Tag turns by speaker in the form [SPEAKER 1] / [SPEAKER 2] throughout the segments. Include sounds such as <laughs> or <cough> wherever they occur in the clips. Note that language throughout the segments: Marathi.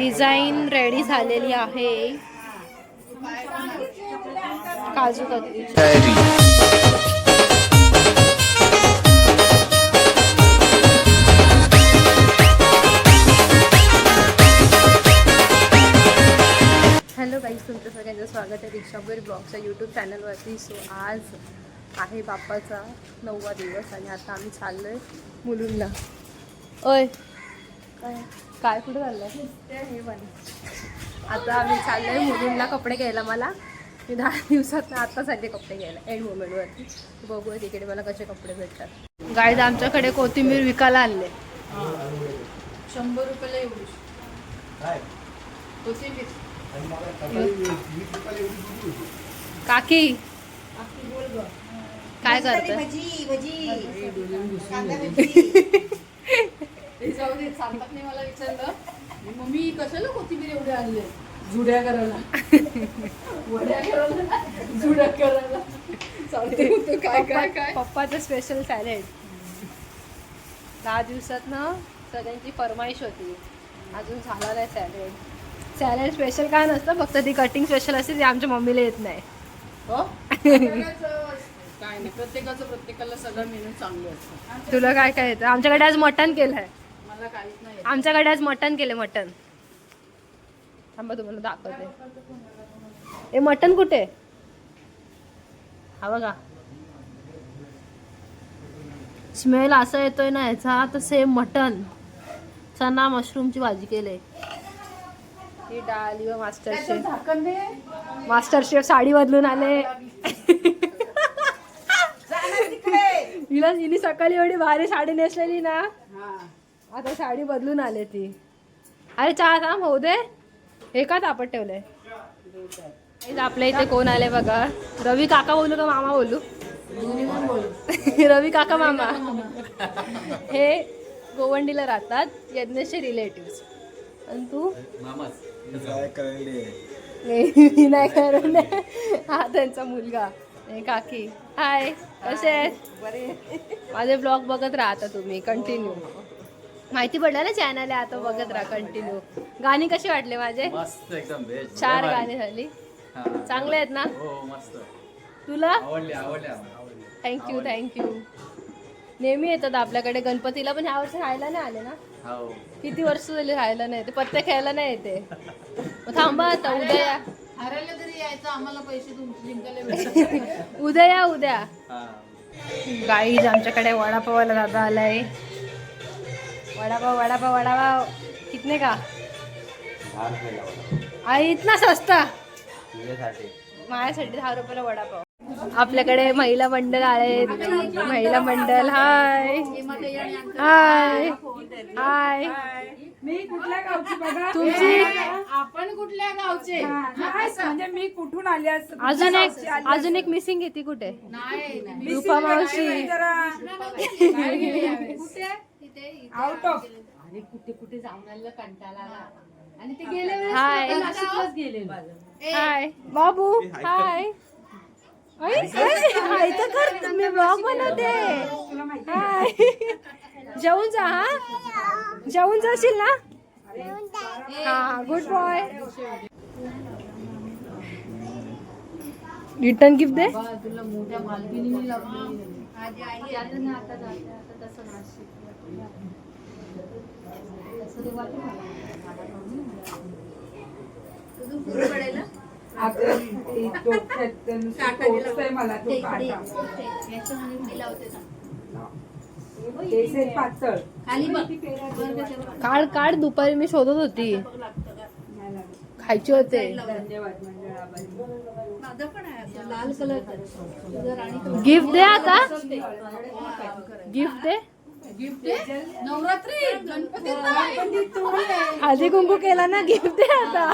[SPEAKER 1] डिझाईन रेडी झालेली आहे. काजू कतली. हॅलो गाईज तुमचं सगळ्यांचं स्वागत आहे रिक्षाभर ब्लॉगच्या यूट्यूब चॅनलवरती सो आज आहे बाप्पाचा नववा दिवस आणि आता आम्ही चाललोय मुलुंडला. ओय. काय? काय कुठं चाललंय? आता आम्ही चाललोय मुलींना कपडे घ्यायला मला. मी दहा दिवसात आता चालले कपडे घ्यायला. एंड मोमेंटवरती बघूया तिकडे मला कसे कपडे भेटतात. गाईज आमच्याकडे कोथिंबीर विकायला आणले.
[SPEAKER 2] शंभर रुपयाला एवढी कोथिंबीर
[SPEAKER 1] काकी. काय करत
[SPEAKER 2] हे <laughs> जाऊ दे सांगतात नाही मला विचारलं. मम्मी कशाला कोथिंबीर एवढे आणले? जुड्या करायला. वड्या करायला जुड्या करायला. चालते होतं काय काय काय?
[SPEAKER 1] पप्पाचं स्पेशल सॅलेड दहा दिवसात ना सगळ्यांची फरमाईश होती. अजून झाला नाही सॅलेड सॅलेड स्पेशल काय नसतं फक्त ती कटिंग स्पेशल असते ती आमच्या मम्मीला येत नाही.
[SPEAKER 2] हो? प्रत्येकाचं- <laughs> काय नाही प्रत्येकाचं प्रत्येकाला सगळं मेनू चांगलं असतं.
[SPEAKER 1] तुला काय काय येतं? आमच्याकडे आज मटण
[SPEAKER 2] नाही येत.
[SPEAKER 1] आमच्याकडे आज मटण केले मटण. थांबा तुम्हाला दाखवते. ए मटण कुठे? हा बघा. स्मेल असा येतोय ना याचा तर सेम मटण. चना मशरूमची भाजी केले. ही डाळ व master chef. Master chef sari बदलून आले. हिला हिने सकाळी एवढी भारी साडी नेसलेली ना.
[SPEAKER 2] हा.
[SPEAKER 1] आता साडी बदलून आले ती. अरे चहा थांब होऊ दे. हे का तापत ठेवलंय? इथं आपल्या इथे कोण आले बघा. रवी काका बोलू का मामा बोलू? रवी काका मामा. हे गोवंडीला राहतात यज्ञेशचे रिलेटिव्ह आणि तू? नाही कारण हा त्यांचा मुलगा. हे काकी. हाय कसे आहेत? माझे ब्लॉग बघत राहता तुम्ही. कंटिन्यू माहिती पडलं ना चॅनल आहे आता बघत राहा कंटिन्यू गाणी कशी वाटले माझे?
[SPEAKER 3] मस्त एकदम बेस्ट
[SPEAKER 1] चार गाणी झाली.
[SPEAKER 3] हा.
[SPEAKER 1] चांगले आहेत ना?
[SPEAKER 3] हो मस्त.
[SPEAKER 1] तुला. थँक्यू थँक्यू नेहमी येतात आपल्याकडे. गणपतीला पण ह्या वर्षी राहायला नाही आले ना?
[SPEAKER 3] हो.
[SPEAKER 1] किती वर्ष झाली राहायला नाही ते पत्ते खेळायला नाही येते. मग थांबा आता उद्या या. <laughs> उद्या या उद्या.
[SPEAKER 3] हा.
[SPEAKER 1] गाईज आमच्याकडे वडापावाला दादा आलाय. वडापाव वडापाव वडापाव. कितने का? आई इतना सस्ता? माझ्यासाठी. दहा रुपयाला वडापाव. आपल्याकडे महिला मंडळ आले महिला मंडळ हाय. हाय. हाय.
[SPEAKER 4] मी कुठल्या गावची बघा?
[SPEAKER 1] तुमची?
[SPEAKER 2] आपण कुठल्या गावचे?
[SPEAKER 4] म्हणजे मी कुठून आली असं
[SPEAKER 1] अजून एक अजून एक मिसिंग आहे ती कुठे. रूपा मावशी. <laughs>
[SPEAKER 4] आउट ऑफ
[SPEAKER 2] अरे कुठे कुठे जाऊन आलेलं कंटाळा आला. आणि ते गेले
[SPEAKER 1] हाय.
[SPEAKER 2] नाशिकलाच गेले
[SPEAKER 1] हाय बाबू. हाय आई, आई, हाय तर कर. मी ब्लॉग बनवते. हाय जेवून जा हा? जेवून जाशील ना? हा गुड बॉय रिटर्न गिफ्ट दे.
[SPEAKER 2] तुला मोठ्या मालकीने लावली
[SPEAKER 4] आपण ते डोक्यात नुसतं टोचतंय मला तो पातळ.
[SPEAKER 1] काढ काढ दुपारी मी शोधत होती. खायचे होते.
[SPEAKER 4] धन्यवाद मंडळाबाई
[SPEAKER 2] लाल कलर.
[SPEAKER 1] गिफ्ट दे आता. गिफ्ट दे.
[SPEAKER 2] गिफ्ट नवरात्री. गणपती
[SPEAKER 1] हळदी कुंकू केला ना गिफ्ट दे आता.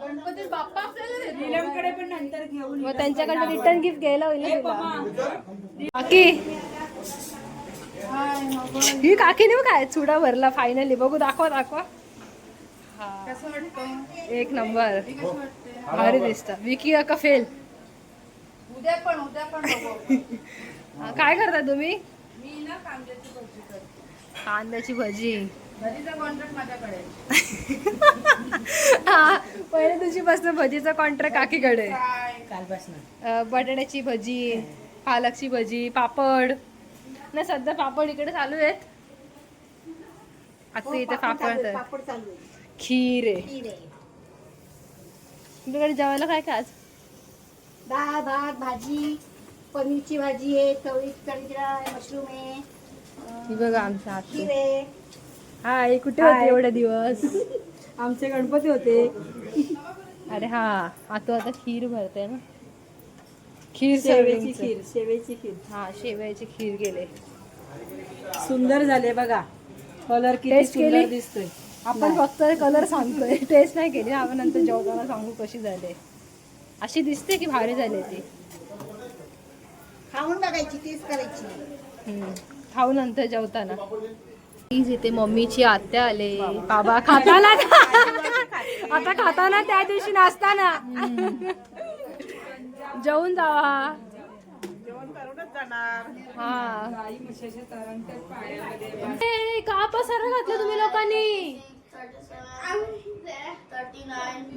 [SPEAKER 2] गणपती बाप्पा आपल्याला देतो.
[SPEAKER 4] नीलमकडे पण नंतर घेऊन
[SPEAKER 1] मग त्यांच्याकडे रिटर्न गिफ्ट घ्यायला होईल ना तुला. काकी. ही काकीने बघ काय चुडा भरला फायनली बघू दाखवा दाखवा.
[SPEAKER 2] कसं वाटतं
[SPEAKER 1] एक नंबर.
[SPEAKER 2] कसं वाटतं
[SPEAKER 1] भारी दिसत. विकी का फेल
[SPEAKER 2] उद्या पण उद्या पण बघू.
[SPEAKER 1] हा, <laughs> काय करता तुम्ही?
[SPEAKER 2] मी ना कांद्याची भजी.
[SPEAKER 1] कांद्याची भजी.
[SPEAKER 2] भजीचा कॉन्ट्रॅक्ट माझ्याकडे. आहे. <laughs>
[SPEAKER 1] हा पहिले दिवशीपासून भजीचा कॉन्ट्रॅक्ट काकीकडे. बटाट्याची भजी पालकची भजी पापड. नाही सध्या पापड इकडे चालू आहेत. आता इथे पापड तर
[SPEAKER 5] पापड. चालू आहे
[SPEAKER 1] खीर. आहे तुमच्याकडे जेवायला काय काय आज?
[SPEAKER 5] डाळ भात भाजी पनीरची भाजी आहे चवळी डाळ आहे मशरूम आहे.
[SPEAKER 1] ही बघा हाय कुठे होते एवढे दिवस?
[SPEAKER 4] आमचे गणपती होते.
[SPEAKER 1] अरे हा आता आता खीर भरते ना. खीर
[SPEAKER 4] शेवेची. खीर शेवेची खीर.
[SPEAKER 1] हा शेवयाची खीर गेले.
[SPEAKER 4] सुंदर झाले बघा. कलर किती
[SPEAKER 1] Taste
[SPEAKER 4] सुंदर
[SPEAKER 1] केली?
[SPEAKER 4] दिसतोय.
[SPEAKER 1] आपण फक्त कलर सांगतोय. टेस्ट नाही केली. आपण नंतर जेवताना सांगू कशी झाले. अशी दिसते की भारी झाली ती.
[SPEAKER 5] खाऊन बघायची टेस्ट करायची.
[SPEAKER 1] हम्म. खाऊ नंतर जेवताना. प्लीज इथे मम्मीची आत्या आले. बाबा खाताना आता खाताना त्या दिवशी नाचताना. जेवून जावा. हा. ए, का पसारा घातलं तुम्ही लोकांनी.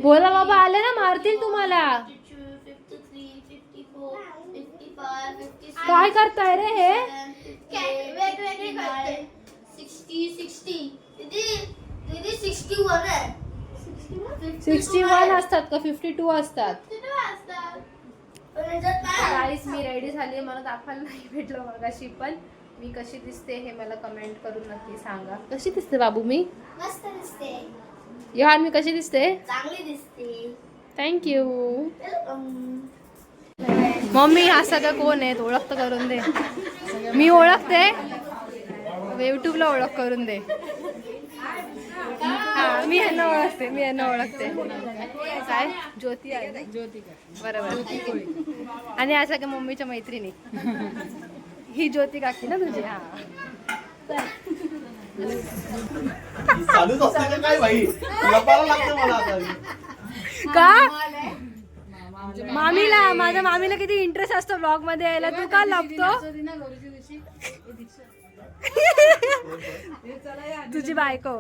[SPEAKER 1] बोला बाबा आले ना मारतील तुम्हाला. काय करताय रे हे?
[SPEAKER 6] सिक्स्टी वन
[SPEAKER 1] असतात का? फिफ्टी टू असतात। गाईस मी रेडी झाली मला दाखवायला नाही भेटलं मगाशी पण मी कशी दिसते हे मला कमेंट करून नक्की सांगा. कशी दिसते बाबू मी?
[SPEAKER 6] मस्त दिसते.
[SPEAKER 1] यार मी कशी दिसते?
[SPEAKER 6] चांगली दिसते.
[SPEAKER 1] थँक्यू
[SPEAKER 6] वेलकम
[SPEAKER 1] मम्मी हा सगळं कोण आहे? ओळख तर करून दे. मी ओळखते. युट्यूबला ओळख करून दे. हा मी यांना ओळखते मी यांना ओळखते. काय? ज्योती आहे ना? बरोबर. आणि असं का मम्मीच्या मैत्रिणी. ही ज्योती काकी ना तुझी? हा.
[SPEAKER 3] काय
[SPEAKER 1] का? मामीला. माझ्या मामीला किती इंटरेस्ट असतो ब्लॉगमध्ये यायला तू का
[SPEAKER 2] दीक्षा.
[SPEAKER 1] तुझी बायको.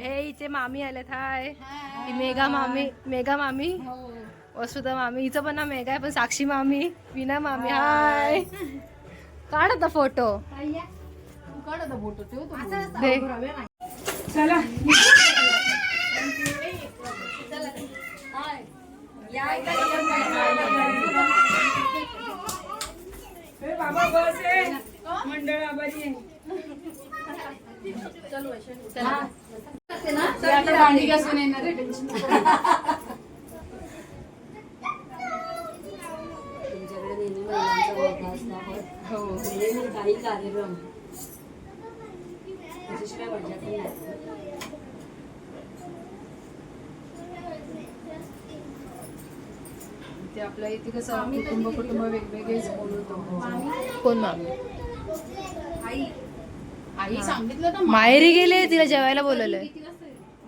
[SPEAKER 1] हे इथे मामी आलेत हाय. ही मेघा मामी मेघा मामी. वसुधा मामी. हिचं पण ना मेघा आहे पण साक्षी मामी. विना मामी हाय. काढ आता फोटो
[SPEAKER 2] तू काढ आता फोटो
[SPEAKER 4] चला. <laughs> बाबा बस आहे मंडळ आभारी आहे.
[SPEAKER 2] ते आता भांडी घासून येणार आहे. टेन्शन
[SPEAKER 4] हो. नेहमी काही कार्यक्रम त्याच्याशिवाय मजा पण नाही.
[SPEAKER 2] ते आपल्या इथे कसं कुटुंब कुटुंब वेगवेगळेच बोलतो.
[SPEAKER 1] कोण मामी?
[SPEAKER 2] आई. आई सांगितलं ना
[SPEAKER 1] माहेरी गेले तिला जेवायला बोलवलंय.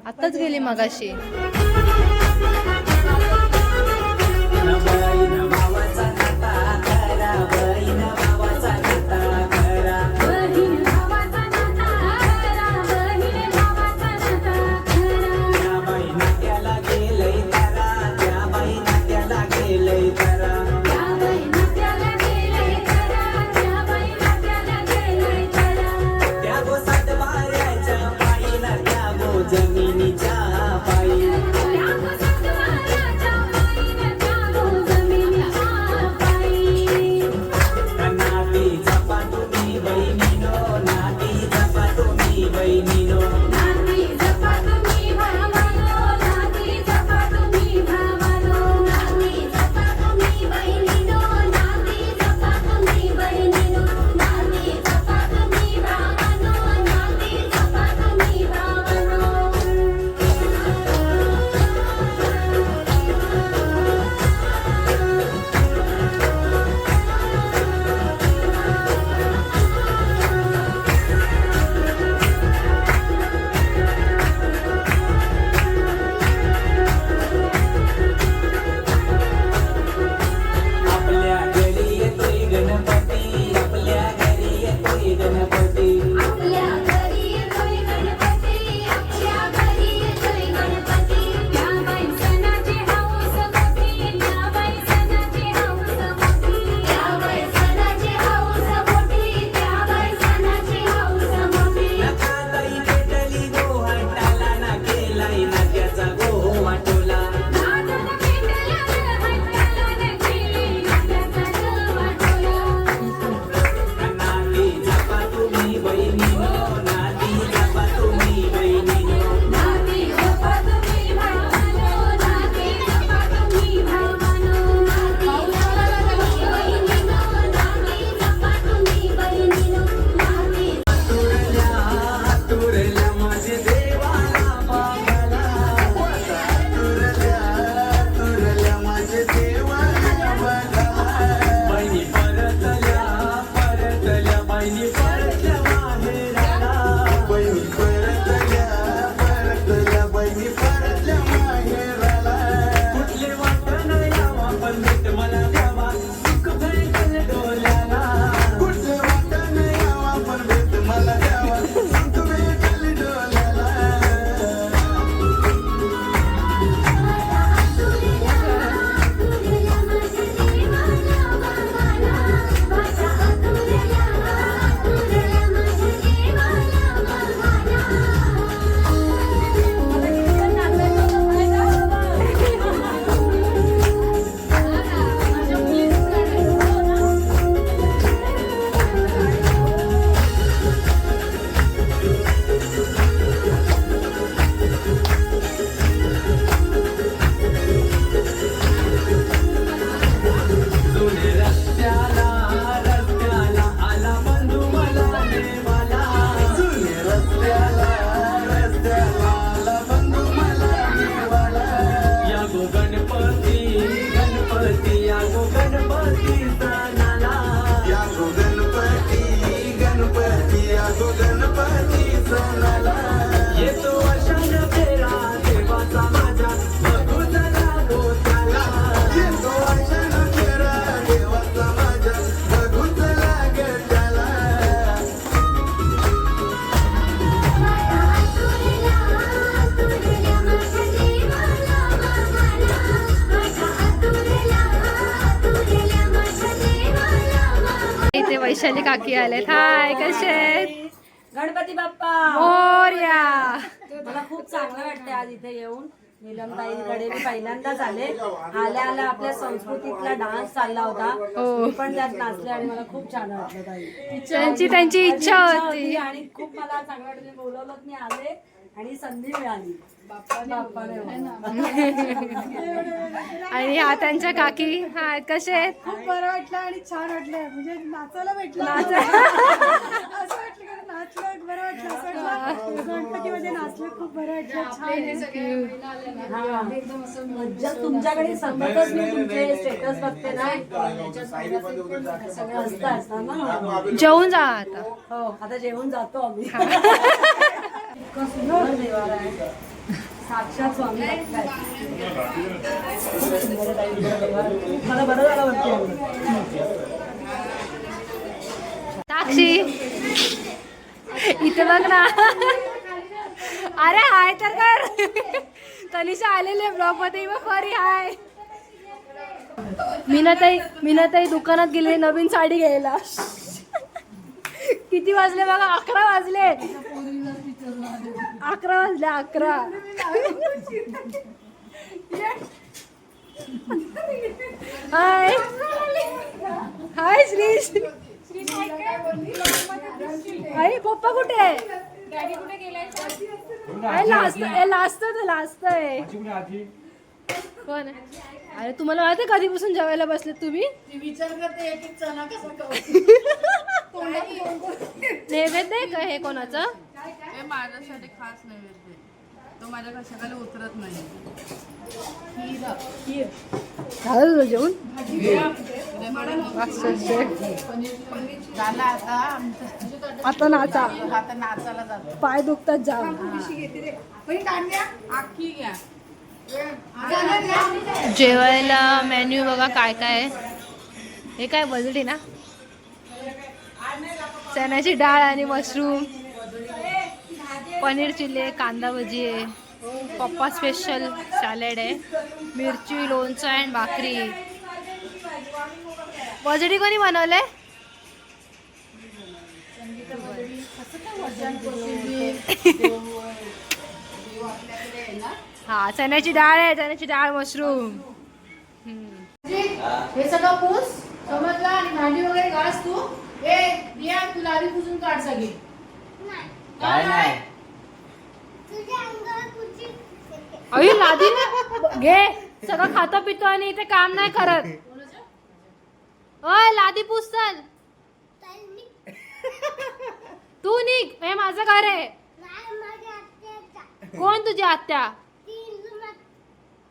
[SPEAKER 1] आताच गेली मगाशी. वैशाली काकी आलेत. हाय कसे आहेत?
[SPEAKER 7] गणपती बाप्पा.
[SPEAKER 1] मोरया.
[SPEAKER 7] मला खूप चांगलं वाटतंय आज इथे येऊन. नीलमताईकडे मी पहिल्यांदाच आले आल्या आल्या आपल्या संस्कृतीतला डान्स चालला होता. मी पण त्यात नाचले आणि मला खूप छान वाटलं ताई.
[SPEAKER 1] त्यांची त्यांची इच्छा होती.
[SPEAKER 7] आणि खूप मला चांगलं वाटलं. बोलवलं मी आले आणि संधी मिळाली.
[SPEAKER 1] आणि ह्या त्यांच्या काकी. हाय कसे आहेत?
[SPEAKER 8] खूप बरं वाटलं आणि छान वाटलं. म्हणजे नाचायला भेटलं. असं वाटलं की नाचलं बरं वाटलं. असं वाटलं. गणपतीमध्ये नाचलं खूप बरं वाटलं. छान आहे.
[SPEAKER 7] मज्जा तुमच्याकडे संगतच मी तुमचे. स्टेटस बघते ना. सगळं असतं असतं ना.
[SPEAKER 1] जेवून जा आता.
[SPEAKER 7] हो आता जेवण जातो आम्ही. इतकं सुंदर देवार आहे. साक्षात स्वामी मला बरं झालं वाटतं
[SPEAKER 1] साक्षी. इथे बघ ना. अरे हाय तर कर. तनिषा आलेले ब्लॉगमध्ये. मग हाय. मीनाताई मीनाताई दुकानात गेले नवीन साडी घ्यायला. किती वाजले बघा? अकरा वाजले. अकरा वाजले अकरा. हाय. हाय श्रीश. अरे पप्पा कुठे आहे? अरे लास्ट लास्ट लास्ट आहे कोण आहे? अरे तुम्हाला माहिती आहे कधीपासून जेवायला बसले तुम्ही?
[SPEAKER 2] विचार करते एक एक चणा कसा <laughs>
[SPEAKER 1] नैवेद्य आहे का हे कोणाचं?
[SPEAKER 2] हे माझ्यासाठी खास नैवेद्य. तो माझ्या कशाखाली उतरत नाही.
[SPEAKER 1] झालं तुझं जेवण?
[SPEAKER 2] झाला आता आमचं
[SPEAKER 1] आता नाचा.
[SPEAKER 2] आता नाचायला जातो.
[SPEAKER 1] पाय दुखतात
[SPEAKER 2] आखी घ्या.
[SPEAKER 1] जेवायला मेन्यू बघा काय काय आहे. हे काय बजडी ना? चण्याची डाळ आणि मशरूम. पनीर चिल्ली आहे कांदा भजी आहे. पप्पा स्पेशल सॅलेड आहे. मिरची लोणचं आणि भाकरी. बजडी कोणी बनवले हा चण्याची डाळ आहे चण्याची डाळ मशरूम
[SPEAKER 2] हे सगळं पूस समजला आणि भांडी वगैरे घास तू. ए रिया तू लादी पुसून काढ सगळी.
[SPEAKER 3] काय नाही.
[SPEAKER 1] अरे लादी ना. घे. सगळं खातो पितो आणि इथे काम नाही करत. अय लादी पुस चल तू निघ. हे माझं घर आहे. कोण तुझी आत्या?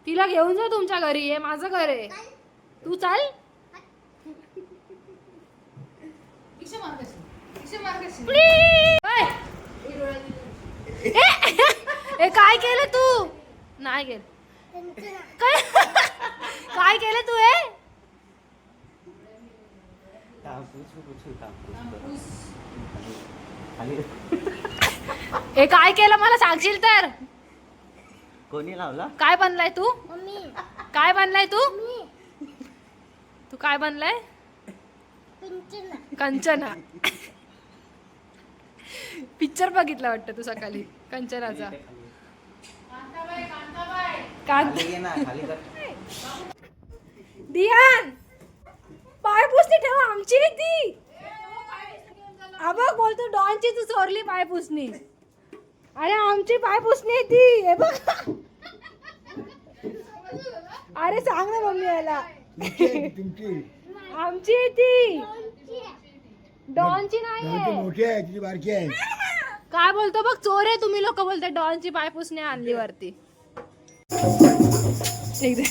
[SPEAKER 1] तिला घेऊन जा तुमच्या घरी. हे माझं घर आहे. तू चाल.
[SPEAKER 2] रिक्षा <laughs>
[SPEAKER 1] ए, काय केलं तू? नाही केलं. काय? <laughs> काय केलं तू हे हे काय केलं मला सांगशील तर?
[SPEAKER 3] कोणी लावला?
[SPEAKER 1] काय बनलाय तू?
[SPEAKER 6] मम्मी.
[SPEAKER 1] काय बनलाय तू? तू काय बनलाय? कंचना. पिक्चर <laughs> बघितला वाटतं तू सकाळी. कंचनाचा कांत दियान पायपुसणी ठेव आमची आहे ती. अबघ बोलतो डॉनची तू चोरली पायपुसणी अरे आमची पायपुसणी आहे ती. हे बघ. अरे सांग ना मम्मी याला. आमची आहे ती. डॉनची नाही आहे. काय बोलतो बघ चोर आहे तुम्ही लोक बोलते डॉनची पाय पुसणे आणली वरती एकदा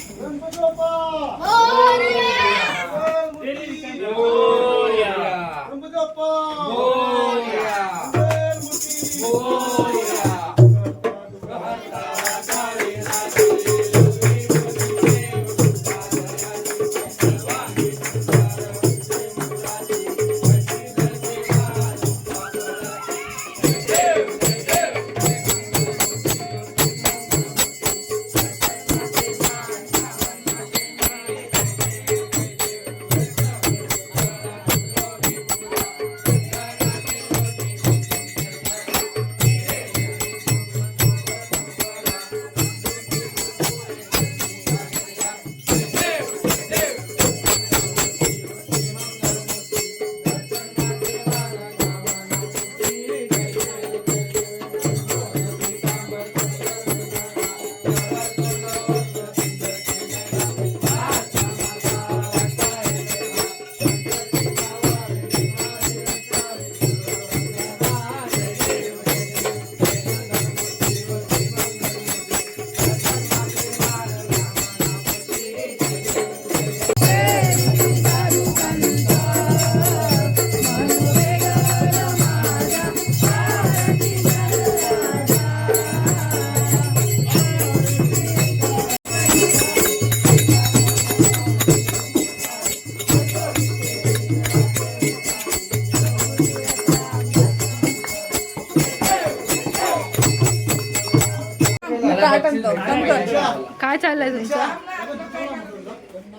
[SPEAKER 1] चाललंय तुमचं?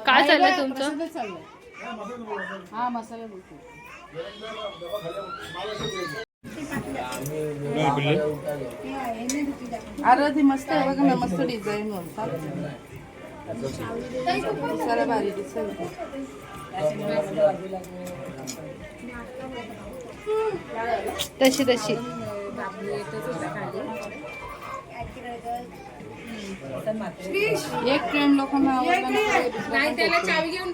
[SPEAKER 1] काय चाललंय तुमचं?
[SPEAKER 2] चाललंय हा मसाला अरे ती मस्त आहे बघा ना मस्त डिझाईन भारी दिसेल.
[SPEAKER 1] तशी तशी.
[SPEAKER 2] एक ट्रेन लोकांना नाही त्याला चावी घेऊन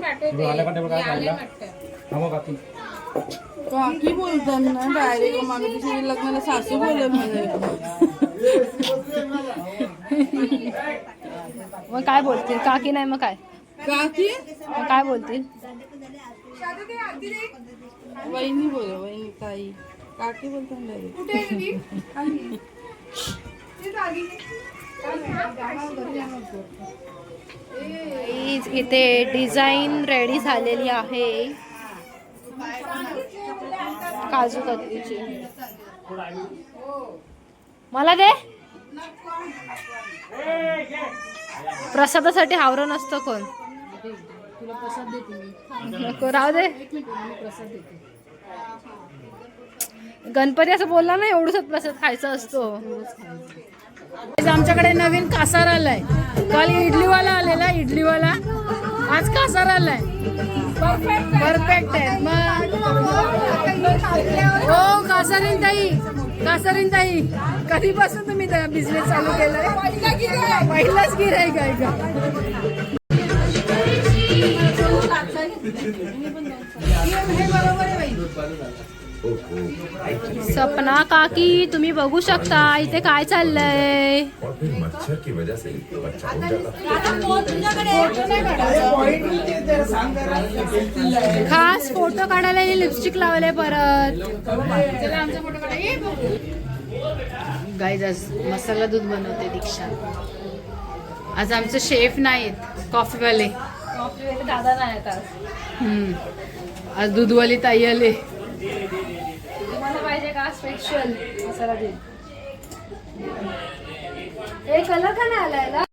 [SPEAKER 2] काकी बोलतात ना डायरेक्ट मागे तिच्या लग्नाला सासू बोलत मला
[SPEAKER 1] मग काय बोलतील काकी नाही मग काय?
[SPEAKER 2] काकी?
[SPEAKER 1] मग काय बोलतील
[SPEAKER 2] वहिनी बोल वहिनी ताई। काकी बोलतात direct. <laughs>
[SPEAKER 1] इथे डिझाईन रेडी झालेली आहे. काजू कतलीची. मला दे. प्रसादासाठी हावरं नसतो कोण?
[SPEAKER 2] तुला प्रसाद देते
[SPEAKER 1] नको राहू दे.
[SPEAKER 2] प्रसाद देते
[SPEAKER 1] गणपती असं बोलला ना एवढंच प्रसाद खायचा असतो.
[SPEAKER 2] आज आमच्याकडे नवीन कासार आलाय. काल इडलीवाला आलेला इडलीवाला. आज कासार आलाय. परफेक्ट आहे. मग हो कासारीन ताई. कासारीन ताई. कधीपासून तुम्ही बिझनेस चालू केलाय? पहिलाच गिरायक आहे का? बरोबर आहे बाई.
[SPEAKER 1] सपना काकी तुम्ही बघू शकता इथे काय चाललंय?
[SPEAKER 9] और फिर मच्छर की वजह से बच्चा उठ जाता
[SPEAKER 1] खास फोटो काढायला लिपस्टिक लावले परत.
[SPEAKER 2] गाईज आज मसाला दूध बनवते दीक्षा. आज आमचे शेफ नाहीत कॉफीवाले
[SPEAKER 1] दादा नाही.
[SPEAKER 2] आज दूधवाली ताई आले.
[SPEAKER 1] स्पेशल मसाला दूध हे कलर का नाही आलाय?